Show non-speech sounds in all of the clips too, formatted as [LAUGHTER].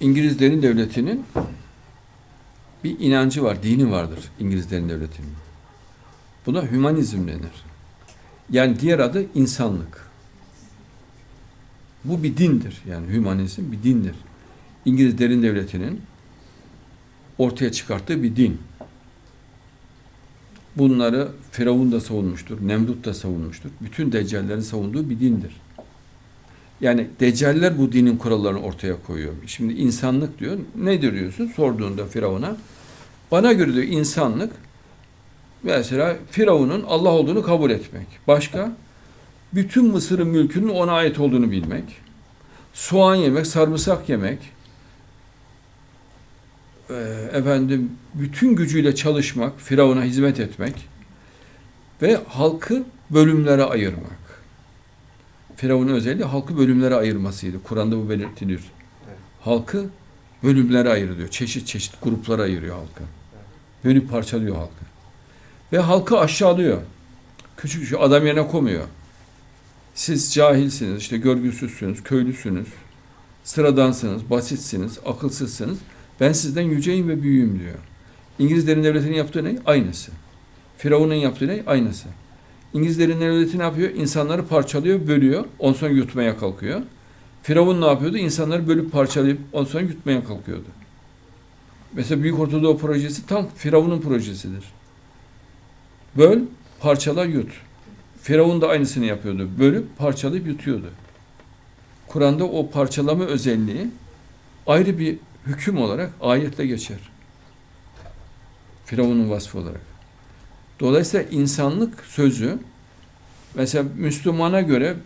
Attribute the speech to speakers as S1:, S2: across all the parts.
S1: İngilizlerin devletinin bir inancı var, dini vardır İngilizlerin devletinin. Buna hümanizm denir. Yani diğer adı insanlık. Bu bir dindir. Yani hümanizm bir dindir. İngiliz derin devletinin ortaya çıkarttığı bir din. Bunları Firavun da savunmuştur, Nemrut da savunmuştur. Bütün deccallerin savunduğu bir dindir. Yani deccaller bu dinin kurallarını ortaya koyuyor. Şimdi insanlık diyor. Nedir diyorsun? Sorduğunda Firavun'a. Bana göre diyor insanlık mesela Firavun'un Allah olduğunu kabul etmek. Başka? Bütün Mısır'ın mülkünün ona ait olduğunu bilmek. Soğan yemek, sarımsak yemek. Ee, efendim bütün gücüyle çalışmak, Firavun'a hizmet etmek ve halkı bölümlere ayırmak. Firavun'un özelliği halkı bölümlere ayırmasıydı. Kur'an'da bu belirtilir. Halkı bölümlere ayırıyor. Çeşit çeşit gruplara ayırıyor halkı. Bölüp parçalıyor halkı. Ve halkı aşağılıyor. Küçük küçük adam yerine koymuyor. Siz cahilsiniz, işte görgüsüzsünüz, köylüsünüz, sıradansınız, basitsiniz, akılsızsınız. Ben sizden yüceyim ve büyüğüm diyor. İngilizlerin devletinin yaptığı ne? Aynısı. Firavun'un yaptığı ne? Aynısı. İngilizlerin devleti ne yapıyor? İnsanları parçalıyor, bölüyor. Ondan sonra yutmaya kalkıyor. Firavun ne yapıyordu? İnsanları bölüp parçalayıp ondan sonra yutmaya kalkıyordu. Mesela Büyük Ortadoğu projesi tam Firavun'un projesidir. Böl, parçala, yut. Firavun da aynısını yapıyordu. Bölüp parçalayıp yutuyordu. Kur'an'da o parçalama özelliği ayrı bir hüküm olarak ayetle geçer. Firavun'un vasfı olarak. Dolayısıyla insanlık sözü mesela Müslümana göre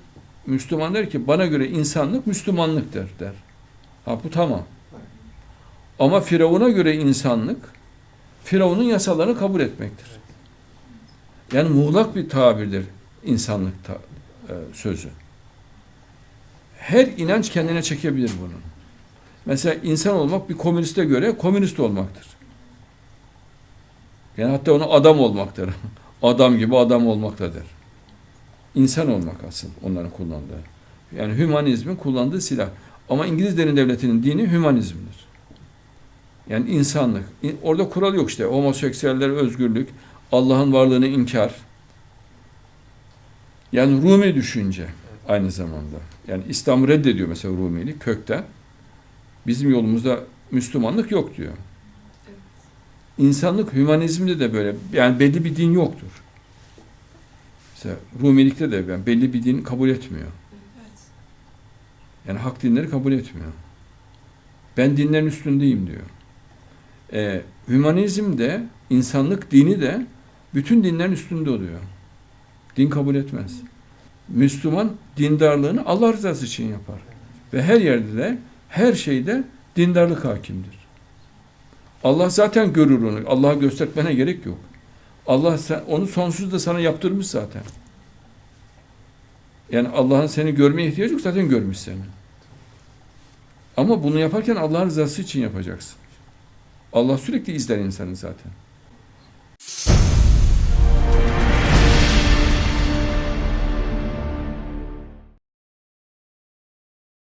S1: Müslüman der ki bana göre insanlık Müslümanlıktır der. Ha bu tamam. Ama Firavun'a göre insanlık Firavun'un yasalarını kabul etmektir. Yani muğlak bir tabirdir insanlık ta, e, sözü. Her inanç kendine çekebilir bunu. Mesela insan olmak bir komüniste göre komünist olmaktır. Yani hatta onu adam olmaktır. [LAUGHS] Adam gibi adam olmaktadır. İnsan olmak asıl onların kullandığı. Yani hümanizmin kullandığı silah. Ama İngilizlerin devletinin dini hümanizmdir. Yani insanlık. Orada kural yok işte. Homoseksüeller özgürlük, Allah'ın varlığını inkar. Yani Rumi düşünce aynı zamanda. Yani İslam reddediyor mesela Rumi'lik kökten. Bizim yolumuzda Müslümanlık yok diyor. İnsanlık hümanizmde de böyle. Yani belli bir din yoktur. Mesela Rumilikte de yani belli bir din kabul etmiyor. Yani hak dinleri kabul etmiyor. Ben dinlerin üstündeyim diyor. Ee, hümanizm de, insanlık dini de bütün dinlerin üstünde oluyor. Din kabul etmez. Müslüman dindarlığını Allah rızası için yapar. Ve her yerde de, her şeyde dindarlık hakimdir. Allah zaten görür onu. Allah'a göstermene gerek yok. Allah sen, onu sonsuz da sana yaptırmış zaten. Yani Allah'ın seni görmeye ihtiyacı yok zaten görmüş seni. Ama bunu yaparken Allah'ın rızası için yapacaksın. Allah sürekli izler insanı zaten.